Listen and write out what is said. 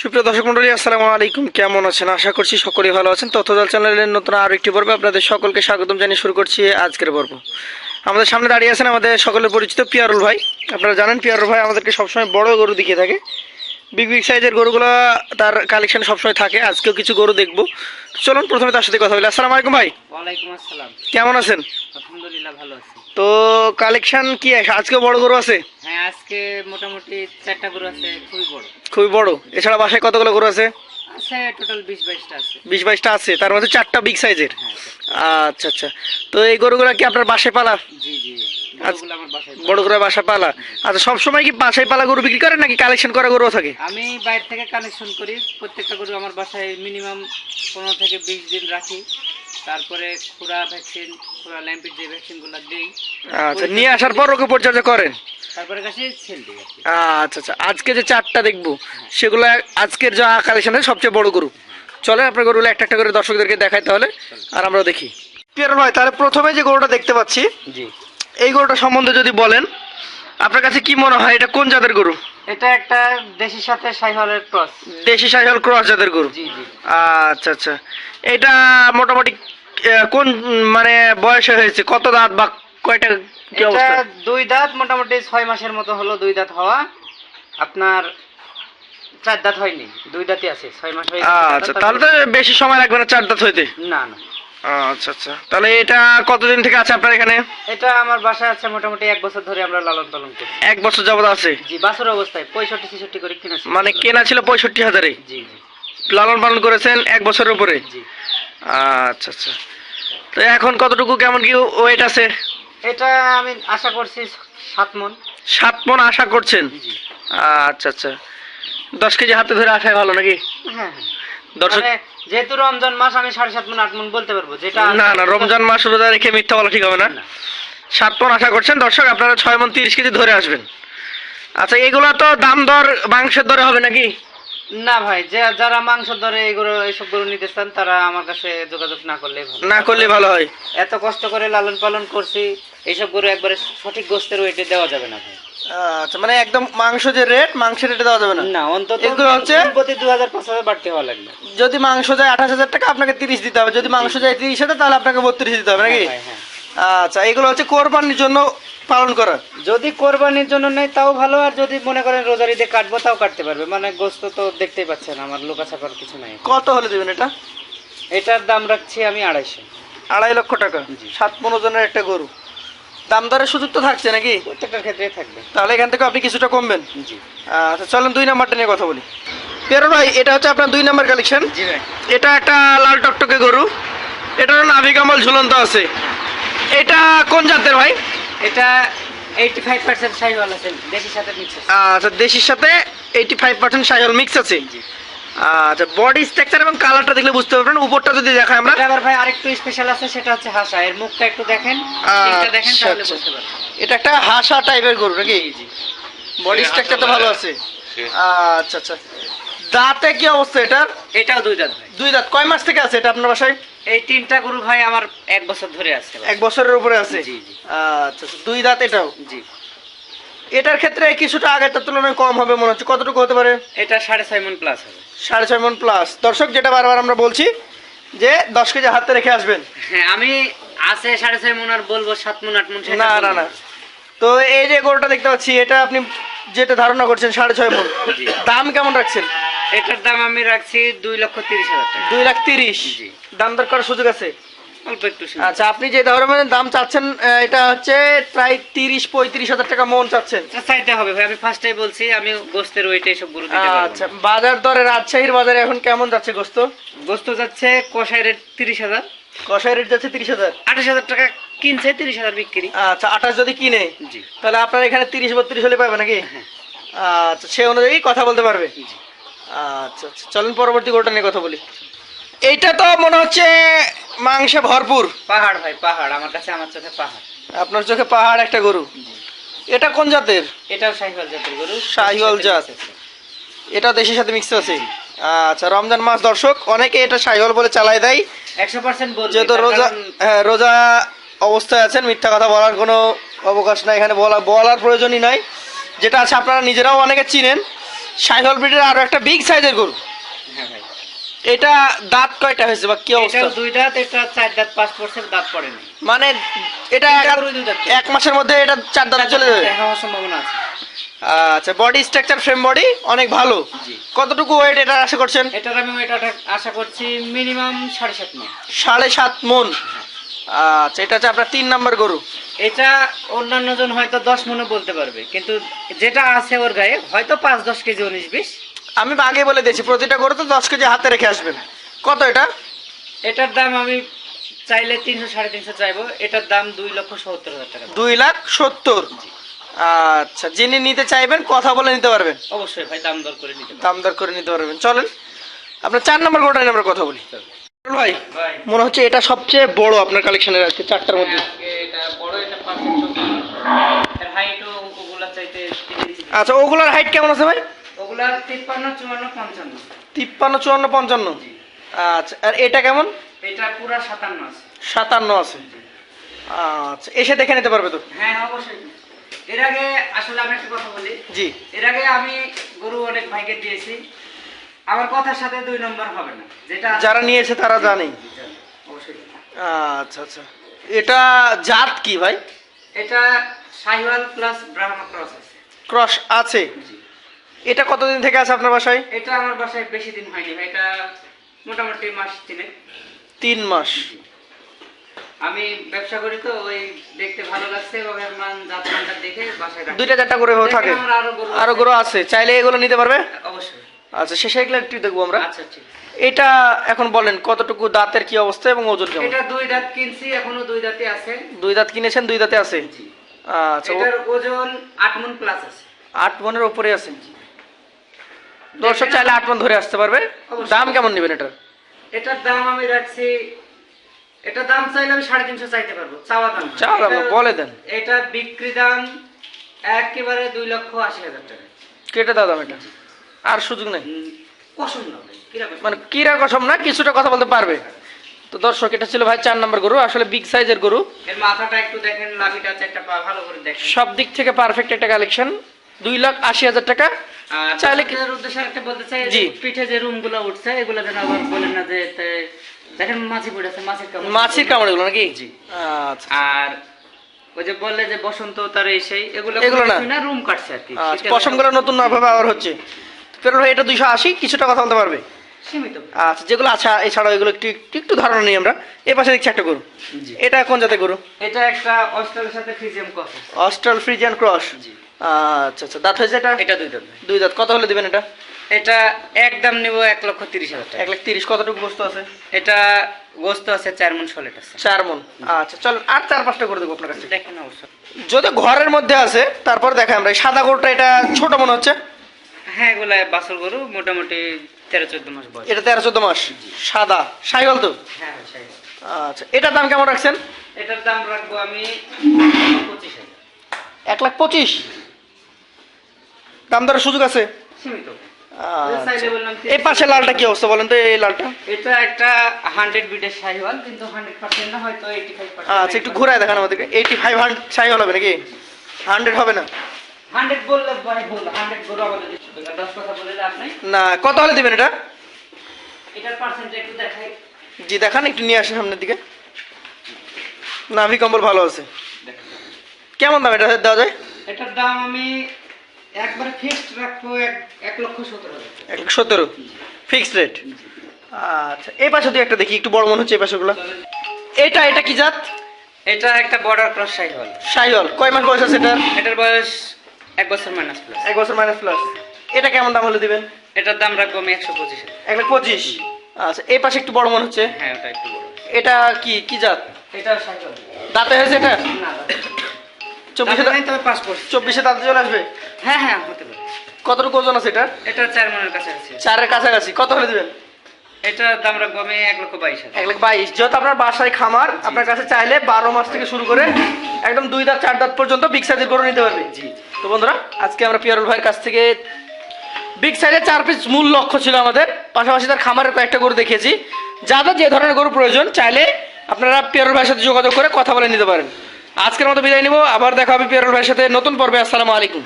সুপ্রিয় দর্শক মন্ডলী আসসালামু আলাইকুম। কেমন আছেন? আশা করছি সকলেই ভালো আছেন। তথ্যদল চ্যানেলের নতুন আরও একটি পর্বে আপনাদের সকলকে স্বাগতম জানিয়ে শুরু করছি আজকের পর্ব। আমাদের সামনে দাঁড়িয়ে আছেন আমাদের সকলের পরিচিত পিয়ারুল ভাই। আপনারা জানেন পিয়ারুল ভাই আমাদেরকে সবসময় বড় গরু দেখিয়ে থাকে। বিগ বিগ সাইজের গরুগুলো তার কালেকশন সবসময় থাকে। আজকেও কিছু গরু দেখব। চলুন প্রথমে তার সাথে কথা বলি। আসসালামু আলাইকুম ভাই। ওয়ালাইকুম আসসালাম। কেমন আছেন? আলহামদুলিল্লাহ ভালো আছি। তো কালেকশন কি আছে? আজকেও বড় গরু আছে? হ্যাঁ আজকে মোটামুটি চারটা গরু আছে খুবই বড়। খুবই বড়। এছাড়া বাসায় কতগুলো গরু আছে? আছে টোটাল বিশ বাইশটা আছে। বিশ বাইশটা আছে তার মধ্যে চারটা বিগ সাইজের হ্যাঁ আচ্ছা আচ্ছা। তো এই গরুগুলো কি আপনার বাসায় পালা? জি জি পাওয়া। বড় করে বাসা পালা। আচ্ছা সবসময় কি বাসায় পালা গরু বিক্রি করেন নাকি কালেকশন করা গরু থাকে? আমি বাইরে থেকে কালেকশন করি। প্রত্যেকটা গরু আমার বাসায় মিনিমাম পনেরো থেকে বিশ দিন রাখি। তারপরে খুরা ভ্যাকসিন খুরা ল্যাম্পির যে ভ্যাকসিনগুলো দিই আচ্ছা নিয়ে আসার পর ওকে পরিচর্যা করেন? তারপরে কাছে সেল দিই আচ্ছা আচ্ছা আজকে যে চারটা দেখব সেগুলো আজকের যা কালেকশন আছে সবচেয়ে বড় গরু। চলে আপনার গরুগুলো একটা একটা করে দর্শকদেরকে দেখাই তাহলে আর আমরা দেখি। পিয়ার ভাই তাহলে প্রথমে যে গরুটা দেখতে পাচ্ছি জি। এই গরুটা সম্বন্ধে যদি বলেন আপনার কাছে কি মনে হয় এটা কোন জাতের গরু? এটা একটা দেশি সাথে সাইহলের ক্রস। দেশি সাইহল ক্রস জাতের গরু। জি জি। আচ্ছা আচ্ছা এটা মোটামুটি কোন মানে বয়সে হয়েছে? কত দাঁত বা কয়টা কি এটা অবস্থা? দুই দাঁত মোটামুটি ছয় মাসের মতো হলো দুই দাঁত হওয়া। আপনার চার দাঁত হয়নি দুই দাঁতই আছে ছয় মাস হয়ে গেছে আচ্ছা তাহলে তো বেশি সময় লাগবে না চার দাঁত হইতে? না না। আচ্ছা আচ্ছা। তাহলে এটা কতদিন থেকে আছে আপনার এখানে? এটা আমার বাসায় আছে মোটামুটি এক বছর ধরে আমরা লালন পালন করি। এক বছর যাবত আছে? জি বাছর অবস্থায় পঁয়ষট্টি ছেষট্টি করে কিনেছি। মানে কেনা ছিল পঁয়ষট্টি হাজারে? জি জি। লালন পালন করেছেন এক বছরের উপরে? জি। আচ্ছা আচ্ছা। তো এখন কতটুকু কেমন কি ওয়েট আছে? এটা আমি আশা করছি সাত মন। সাত মন আশা করছেন? আচ্ছা আচ্ছা। দশ কেজি হাতে ধরে আসাই ভালো নাকি? হ্যাঁ হ্যাঁ। দর্শক মানে যেহেতু রমজান মাস আমি সাড়ে সাত মন আট মন বলতে পারব। যেটা না না রমজান মাস রোজা রেখে মিথ্যা বলা ঠিক হবে না। না। সাত মন আশা করছেন। দর্শক আপনারা ছয় মন তিরিশ কেজি ধরে আসবেন। আচ্ছা এগুলো তো দাম দর মাংসের দরে হবে নাকি? না ভাই যে যারা মাংস ধরে এগুলো এইসব গরু নিতে চান তারা আমার কাছে যোগাযোগ না করলে না করলে ভালো হয়। এত কষ্ট করে লালন পালন করছি এইসব গরু একবারে সঠিক গোস্তের ওয়েটে দেওয়া যাবে না ভাই। আচ্ছা মানে একদম মাংস যে রেট মাংসের রেটে দেওয়া যাবে না? না অন্তত এগুলো হচ্ছে- প্রতি দু হাজার পাঁচ হাজার বাড়তে হওয়া লাগবে। যদি মাংস যায় আঠাশ হাজার টাকা আপনাকে তিরিশ দিতে হবে। যদি মাংস যায় তিরিশ হাজার তাহলে আপনাকে বত্রিশ দিতে হবে নাকি? হ্যাঁ, হ্যাঁ। আচ্ছা এগুলো হচ্ছে কোরবানির জন্য পালন করা। যদি কোরবানির জন্য নেই তাও ভালো আর যদি মনে করেন রোজার ঈদে কাটবো তাও কাটতে পারবে। মানে গোস্ত তো দেখতেই পাচ্ছেন আমার লোকা ছাপার কিছু নাই। কত হলে দেবেন এটা? এটার দাম রাখছি আমি আড়াইশো। আড়াই লক্ষ টাকা। সাত পনেরো জনের একটা গরু। দাম দরের সুযোগ তো থাকছে নাকি? প্রত্যেকটার ক্ষেত্রে থাকবে। তাহলে এখান থেকে আপনি কিছুটা কমবেন। জি। আচ্ছা চলেন দুই নাম্বারটা নিয়ে কথা বলি। পেরো ভাই এটা হচ্ছে আপনার দুই নাম্বার কালেকশন জি ভাই। এটা একটা লাল টকটকে গরু। এটারও নাভি কামল ঝুলন্ত আছে। এটা কোন জাতের ভাই? এটা এইটি ফাইভ পার্সেন্ট সাইওয়াল আছে দেশির সাথে মিক্স আছে। আচ্ছা দেশির সাথে এইটি ফাইভ পার্সেন্ট সাইহল মিক্স আছে আচ্ছা বডি স্ট্রাকচার এবং কালারটা দেখলে বুঝতে পারবেন উপরটা যদি দেখাই আমরা। এটা আবার ভাই আরেকটু স্পেশাল আছে সেটা হচ্ছে হাসা। এর মুখটা একটু দেখেন সিংটা দেখেন আচ্ছা, তাহলে আচ্ছা। বুঝতে পারবেন। এটা একটা হাসা টাইপের গরু নাকি? জি বডি স্ট্রাকচার তো ভালো আছে? আচ্ছা আচ্ছা। দাঁতে কি অবস্থা এটার? এটাও দুই দাঁত দুই দাঁত। কয় মাস থেকে আছে এটা আপনার বাসায়? এই তিনটা গরু ভাই আমার এক বছর ধরে আছে এক বছরের উপরে আছে? জি, জি। আচ্ছা আচ্ছা, দুই দাঁত এটাও? জি। এটার ক্ষেত্রে কিছুটা আগেরটার তুলনায় কম হবে মনে হচ্ছে। কতটুকু হতে পারে? এটা সাড়ে ছয় মন প্লাস হবে। সাড়ে ছয় মন প্লাস দর্শক যেটা বারবার আমরা বলছি যে দশ কেজি হাতে রেখে আসবেন। হ্যাঁ আমি আছে সাড়ে ছয় মন আর বলব সাত মন আট মন না না না। তো এই যে গরুটা দেখতে পাচ্ছি এটা আপনি যেটা ধারণা করছেন সাড়ে ছয় মন। দাম কেমন রাখছেন? এটার দাম আমি রাখছি দুই লক্ষ তিরিশ হাজার টাকা। দুই লাখ তিরিশ? জি। দাম দর করার সুযোগ আছে? অল্প একটু আচ্ছা আপনি যে ধরনের দাম চাচ্ছেন এটা হচ্ছে প্রায় তিরিশ পঁয়ত্রিশ হাজার টাকা মন চাচ্ছেন। চাইতে হবে ভাই আমি ফার্স্টে বলছি আমি গোস্তের গরু আচ্ছা বাজার দরে রাজশাহীর বাজারে এখন কেমন যাচ্ছে গোস্ত? গোস্ত যাচ্ছে কষাই রেট তিরিশ হাজার। কষাই রেট যাচ্ছে তিরিশ হাজার? আঠাশ হাজার টাকা কিনছে তিরিশ হাজার বিক্রি। আচ্ছা আঠাশ যদি কিনে জি। তাহলে আপনার এখানে তিরিশ বত্রিশ হলে পাবে নাকি? হ্যাঁ। আচ্ছা সে অনুযায়ী কথা বলতে পারবে। জি। আচ্ছা আচ্ছা। চলেন পরবর্তী গরুটা নিয়ে কথা বলি। এইটা তো মনে হচ্ছে মাংসে ভরপুর। পাহাড় ভাই পাহাড়। আমার কাছে আমার চোখে পাহাড়। আপনার চোখে পাহাড় একটা গরু। এটা কোন জাতের? এটাও শাহিওয়াল জাতের গরু। শাহিওয়াল জাত। এটা দেশের সাথে মিক্স আছে। আচ্ছা রমজান মাস দর্শক অনেকে এটা সাইহল বলে চালাই দেয়। একশো পার্সেন্ট যেহেতু রোজা হ্যাঁ রোজা অবস্থায় আছেন মিথ্যা কথা বলার কোনো অবকাশ নাই। এখানে বলা বলার প্রয়োজনই নাই। যেটা আছে আপনারা নিজেরাও অনেকে চিনেন। সাইহল ব্রিডের আরও একটা বিগ সাইজের গরু। হ্যাঁ ভাই। এটা দাঁত কয়টা হয়েছে বা কি অবস্থা? এটাও দুই দাঁত এটা চার দাঁত পাঁচ পার্সেন্ট দাঁত পড়েনি মানে এটা এক- মাসের মধ্যে এটা চার দাঁত চলে যাবে? হওয়ার সম্ভাবনা আছে। আচ্ছা বডি স্ট্রাকচার ফ্রেম বডি অনেক ভালো। কতটুকু ওয়েট এটা আশা করছেন? এটার আমি এটা আশা করছি মিনিমাম সাড়ে সাত মাস সাড়ে সাত মন। আচ্ছা এটা হচ্ছে আপনার তিন নাম্বার গরু। এটা অন্যান্য জন হয়তো দশ মনে বলতে পারবে কিন্তু যেটা আছে ওর গায়ে হয়তো পাঁচ দশ কেজি উনিশ বিশ। আমি আগে বলে দিয়েছি প্রতিটা গরু তো দশ কেজি হাতে রেখে আসবেন। কত এটা? এটার দাম আমি চাইলে তিনশো সাড়ে তিনশো চাইব। এটার দাম দুই লক্ষ সত্তর হাজার টাকা। দুই লাখ সত্তর। আচ্ছা যিনি নিতে চাইবেন কথা বলে নিতে পারবেন। অবশ্যই ভাই দাম দর করে নিতে দাম দর করে নিতে পারবেন। চলেন আপনার চার নম্বর গরুটা নিয়ে আমরা কথা বলি। ভাই মনে হচ্ছে এটা সবচেয়ে বড় আপনার কালেকশনের আজকে চারটার মধ্যে। তিন ইঞ্চি আচ্ছা ওগুলোর হাইট কেমন আছে ভাই? ওগুলা তিপ্পান্ন চুয়ান্ন পঞ্চান্ন। তিপ্পান্ন চুয়ান্ন পঞ্চান্ন? আচ্ছা আর এটা কেমন? এটা পুরা সাতান্ন আছে। সাতান্ন আছে। আচ্ছা এসে দেখে নিতে পারবে তো? হ্যাঁ অবশ্যই। এর আগে আসলে আমি একটা কথা বলি। জি। এর আগে আমি গরু অনেক ভাইকে দিয়েছি। আমার কথার সাথে দুই নম্বর হবে না। যেটা যারা নিয়েছে তারা অবশ্যই। আচ্ছা আচ্ছা। এটা জাত কি ভাই? এটা শাহিওয়াল প্লাস ক্রস আছে। ক্রস আছে? এটা কতদিন থেকে আছে আপনার বাসায়? এটা আমার বাসায় বেশি দিন হয়নি ভাই এটা মোটামুটি মাস তিনেক। তিন মাস। আমি ব্যবসা করি তো ওই দেখতে ভালো লাগছে এর মান জাত মানটা দেখে বাসায় রাখি। দুইটা চারটা করে থাকে? আরও গরু আছে। চাইলে এগুলো নিতে পারবে? অবশ্যই। আচ্ছা শেষে এগুলো একটু দেখব আমরা। আচ্ছা ঠিক। এটা এখন বলেন কতটুকু দাঁতের কি অবস্থা এবং ওজন কেমন? এটা দুই দাঁত কিনছি এখনও দুই দাঁতই আছে। দুই দাঁত কিনেছেন দুই দাঁতে আছে? আচ্ছা এটার ওজন আট মন প্লাস আছে। আট মনের উপরে আছে? দর্শক চাইলে আট মন ধরে আসতে পারবে। দাম কেমন নেবেন এটার? এটার দাম আমি রাখছি এটার দাম চাইলে আমি সাড়ে তিনশো চাইতে পারব চাওয়া দাম চাওয়া দাম বলে দেন। এটা বিক্রি দাম একেবারে দুই লক্ষ আশি হাজার টাকা। কেটে দাও দাম এটা। আর সুযোগ নেই। মানে কিরা কসম না কিছুটা কথা বলতে পারবে। তো দর্শক এটা ছিল ভাই চার নম্বর গরু আসলে বিগ সাইজের গরু। এর মাথাটা একটু দেখেন লাভিটা চারটা ভালো করে দেখেন। সব দিক থেকে পারফেক্ট একটা কালেকশন দুই লাখ আশি হাজার টাকা। চাইলে উদ্দেশ্যে একটা বলতে চাই জি। জি পিঠে যে উঠছে এগুলো যেন আবার বলেন না যে দেখেন মাছি পড়েছে মাছির কামড়। মাছির কামড় এগুলো নাকি? জি। আচ্ছা। আর ওই যে বললে যে বসন্ত তার এই সেই এগুলো এগুলো না? রুম কাটছে আর কি। আচ্ছা পশমগুলো নতুন ভাবে আবার হচ্ছে। ফেরত ভাই এটা দুইশো আশি কিছুটা কথা বলতে পারবে? আচ্ছা যেগুলো আচ্ছা এছাড়াও এগুলো একটু একটু ধারণা নিই আমরা। এ পাশে দেখছি একটা গরু। এটা কোন জাতের গরু? এটা একটা অস্ট্রেলের সাথে ফিজিয়াম কফ অস্ট্রাল ফ্রিজিয়ান ক্রস। আচ্ছা আচ্ছা দাঁত হয়েছে এটা? এটা দুই দাম দুই দাঁত। কত হলে দিবেন এটা? এটা একদম নিব এক লক্ষ তিরিশ হাজার এক লাখ তিরিশ। কতটুকু বস্তু আছে? এটা গোস্ত আছে চার মন সলেট আছে। চার মন। আচ্ছা চল আর চার পাঁচটা করে দেবো আপনার কাছে দেখেন অবশ্য যদি ঘরের মধ্যে আছে তারপর দেখা আমরা। সাদা গরুটা এটা ছোট মনে হচ্ছে? হ্যাঁ এগুলা বাছর গরু মোটামুটি তেরো চোদ্দ মাস বয়স। এটা তেরো চোদ্দ মাস? সাদা? তো? হ্যাঁ হ্যাঁ, আচ্ছা এটার দাম কেমন রাখছেন? এটার দাম রাখব আমি পঁচিশ এক লাখ পঁচিশ? দাম দরের সুযোগ আছে? সীমিত। আচ্ছা। এই পাশে লালটা কি অবস্থা বলেন তো এই লালটা? এটা একটা হান্ড্রেড বিটের শাহিওয়াল কিন্তু হান্ড্রেড পার্সেন্ট না হয়তো এইটি ফাইভ আচ্ছা একটু ঘুরায় দেখান আমাদেরকে। এইটি ফাইভ হান্ড্রেড সাইকেল হবে নাকি? হান্ড্রেড হবে না? নাই। না কত হলে দিবেন এটা? জি দেখান একটু নিয়ে আসেন সামনের দিকে। নাভি কম্বল ভালো আছে। কেমন দাম এটা দেওয়া যায়? এটার দাম আমি একবারে ফিক্সড রাখব এক লক্ষ টাকা। এক লাখ সতেরো? ফিক্সড রেট আচ্ছা এই পাশে তুই একটা দেখি একটু বড় মনে হচ্ছে এই পাশেগুলো। এটা এটা কি জাত? এটা একটা বর্ডার ক্রস শাহিওয়াল সাইহল কয় মাস বয়স আছে এটার? এটার বয়স এক বছর মাইনাস প্লাস এক বছর মাইনাস প্লাস এটা কেমন দাম হলে দিবেন? এটার দাম রাখব আমি একশো পঁচিশ। এক লাখ পঁচিশ? আচ্ছা এই পাশে একটু বড় মনে হচ্ছে। হ্যাঁ ওটা একটু বড়। এটা কি কি জাত? এটা দাঁতে হয়েছে এটা? না চব্বিশে নাই তবে পাসপোর্ট চব্বিশে দাঁতে চলে আসবে? হ্যাঁ হ্যাঁ হতে পারে। কতটুকু ওজন আছে এটা এটা চার মনের কাছাকাছি আছে। চারের কাছাকাছি। কত হলে দিবেন? এটার দাম রাখব আমি এক লক্ষ বাইশ এক লাখ বাইশ। যেহেতু আপনার বাসায় খামার আপনার কাছে চাইলে বারো মাস থেকে শুরু করে একদম দুই দাঁত চার দাঁত পর্যন্ত বিগ সাইজের গরু নিতে পারবে। জি। তো বন্ধুরা, আজকে আমরা পিয়ারুল ভাইয়ের কাছ থেকে বিগ সাইজের চার পিস মূল লক্ষ্য ছিল আমাদের। পাশাপাশি তার খামারের কয়েকটা গরু দেখেছি যাদের যে ধরনের গরু প্রয়োজন, চাইলে আপনারা পিয়ারুল ভাইয়ের সাথে যোগাযোগ করে কথা বলে নিতে পারেন। আজকের মতো বিদায় নিব, আবার দেখা হবে পিয়ারুল ভাইয়ের সাথে নতুন পর্বে। আসসালামু আলাইকুম।